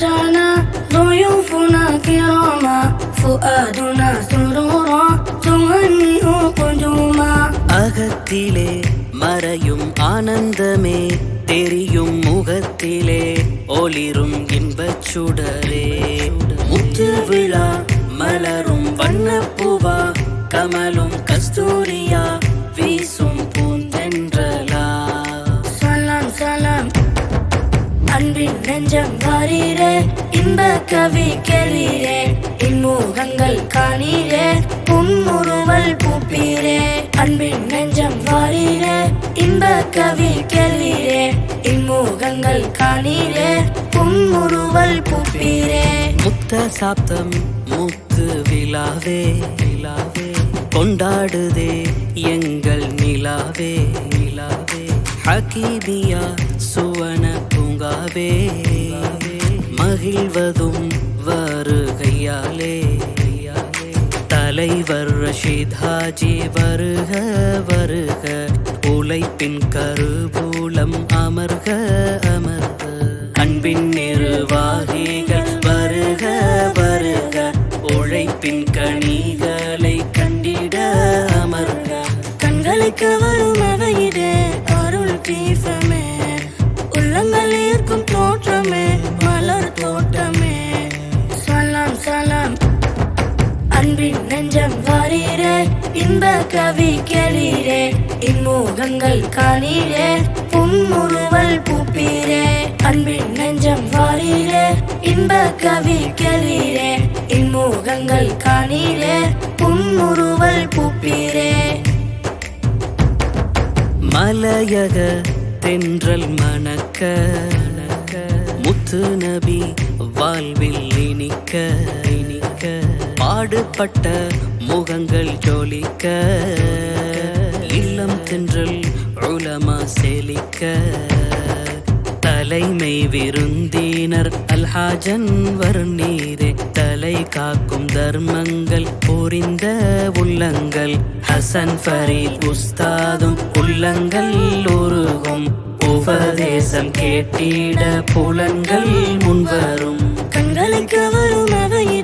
أتانا ضيوفنا كراما فؤادنا سرورا تهنئ قدوما அகத்திலே மறையும் ஆனந்தமே தெரியும் முகத்திலே ஒளிரும் இன்பச் சுடரே முத்து விழா மலரும் வண்ணப்பூவா கமலும் கஸ்தூரியா அன்பின் நெஞ்சம் வாரீரே இன்ப கவி கேளீரே இன்முகங்கள் காணீரே புன்முறுவல் பூப்பீரே. அன்பின் நெஞ்சம் வாரீரே இன்ப கவி கேளீரே இன்முகங்கள் காணீரே புன்முறுவல் பூப்பீரே. முத்த சாப்தம் முத்து விழாவே விழாவே. கொண்டாடுதே எங்கள் நிலாவே நிலாவே. ஹக்கீபியா சுவன பூங்காவே மகிழ்வதும் வருகையாலே. தலைவர் ரஷீத் ஹாஜி வருக வருக. உழைப்பின் கருபூலம் அமர்க அமர்க. அன்பின் நிர்வாகிகள் வருக வருக. உழைப்பின் கனிகளை கண்டிட அமர்க. கண்களுக்கு கவி கேளீரே இன்முகங்கள் காணீரே புன்முறுவல் பூப்பீரே அன்பின் நெஞ்சம் வாரீரே இன்ப கவி கேளீரே இன்முகங்கள் காணீரே புன்முறுவல் பூப்பீரே. மலையக தென்றல் மணக்க முத்து நபி வாழ்வில் இனிக்க இனிக்க. பாடுபட்ட முகங்கள் ஜோலிக்க இல்லம் தென்றல் உலமா செலிக்க. தலைமை விருந்தினர் அல்ஹாஜன் வருநீரே தலை காக்கும் தர்மங்கள் புரிந்த உள்ளங்கள். ஹசன் ஃபரீத் உஸ்தாதும் உள்ளங்கள் உருகும். உபதேசம் கேட்டிட புலன்கள் முன்வரும். கண்களுக்கு வரும் அவையில்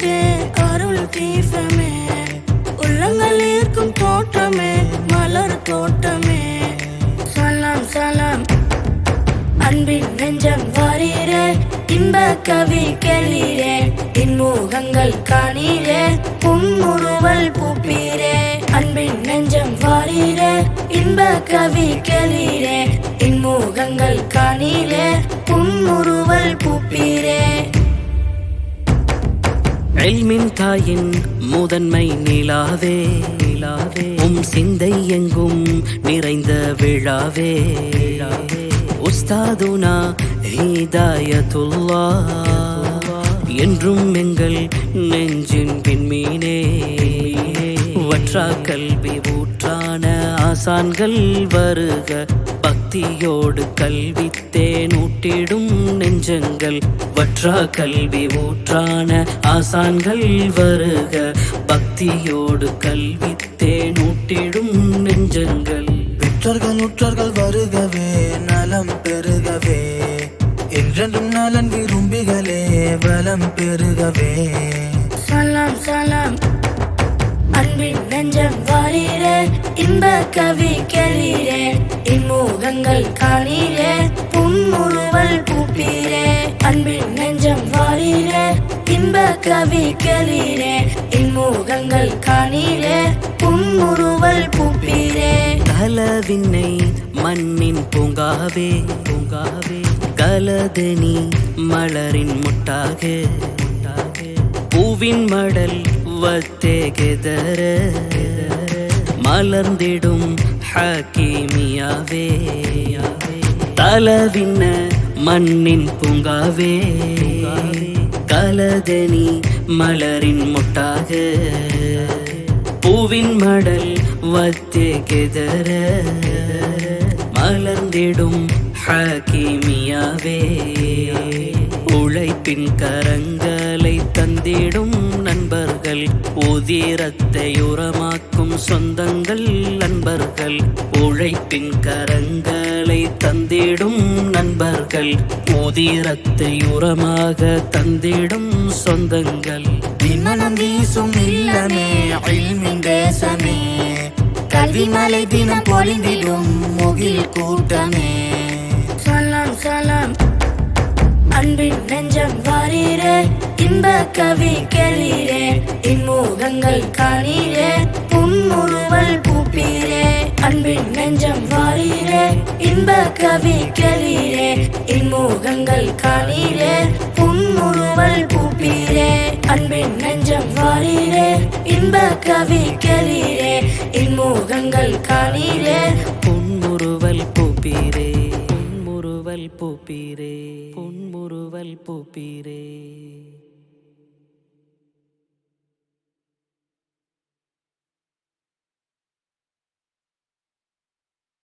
உள்ளங்கள் தோட்டமே மலர் தோட்டமே சலாம் சலாம். அன்பின் நெஞ்சம் வாரீரே இன்ப கவி கேளீரே இன்முகங்கள் காணீரே புன்முறுவல் பூப்பீரே. அன்பின் நெஞ்சம் வாரீரே இன்ப கவி கேளீரே இன்முகங்கள் காணீரே புன்முறுவல் பூ செல்மின் தாயின் முதன்மை நிலாவே நிலாவே உம் சிந்தை எங்கும் நிறைந்த விழாவே. உஸ்தாதுனா உஸ்தாதுனா ஹிதாயத்துல்லா. என்றும் எங்கள் நெஞ்சின் பின்மீனே. வற்றா கல்வி ஊற்றான ஆசான்கள் வருக பக்தியோடு கல்வி தேனூட்டிடும் நெஞ்சங்கள். வற்றா கல்வி ஊற்றான ஆசான்கள் வருக பக்தியோடு கல்வி தேனூட்டிடும் நெஞ்சங்கள். பெற்றோர்கள் உற்றோர்கள் வருகவே நலம் பெருகவே என்றென்றும் நலன் விரும்பிகளே வளம் பெருகவே சலாம் சலாம். அன்பின் நெஞ்சம் வாரீரே இன்ப கவி கேளீரே இன்முகங்கள் காணீரே புன்முறுவல் பூப்பீரே. அன்பின் நெஞ்சம் வாரீரே இன்ப கவி கேளீரே இன்முகங்கள் காணீரே புன்முறுவல் பூப்பீரே. கலவினை மண்ணின் பூங்காவே பூங்காவே. கலதனி மலரின் முட்டாக. பூவின் மடல் வத்தேகெதர மலர்ந்திடும் ஹக்கீமியாவே. தலவின்ன மண்ணின் பூங்காவே கலதனி மலரின் முட்டாக. பூவின் மடல் வத்தேகெதர மலர்ந்திடும் ஹக்கீமியாவே. உழைப்பின் கரங்களை தந்திடும் நண்பர்கள் உதிரத்தை உரமாக்கும் சொந்தங்கள் நண்பர்கள். உழைப்பின் கரங்களை தந்திடும் நண்பர்கள். உதிரத்தை உரமாக தந்திடும் சொந்தங்கள். தினமனம் வீசும் இல்லமே இல்மின் தேசமே. கல்வி மலை தினம் பொழிந்திடும் முகில் கூட்டமே. சலாம் சலாம். அன்பின் நெஞ்சம் வாரீரே இன்ப கவி கேளீரே இன்முகங்கள் காணீரே புன்முறுவல் பூப்பீரே. அன்பின் நெஞ்சம் வாரீரே இன்ப கவி கேளீரே இன்முகங்கள் காணீரே புன்முறுவல் பூப்பீரே. அன்பின் நெஞ்சம் வாரீரே இன்ப கவி கேளீரே இன்முகங்கள் காணீரே. புன்முறுவல் பூப்பீரே புன்முறுவல் பூப்பீரே புன் புருவல் பூப்பீரே.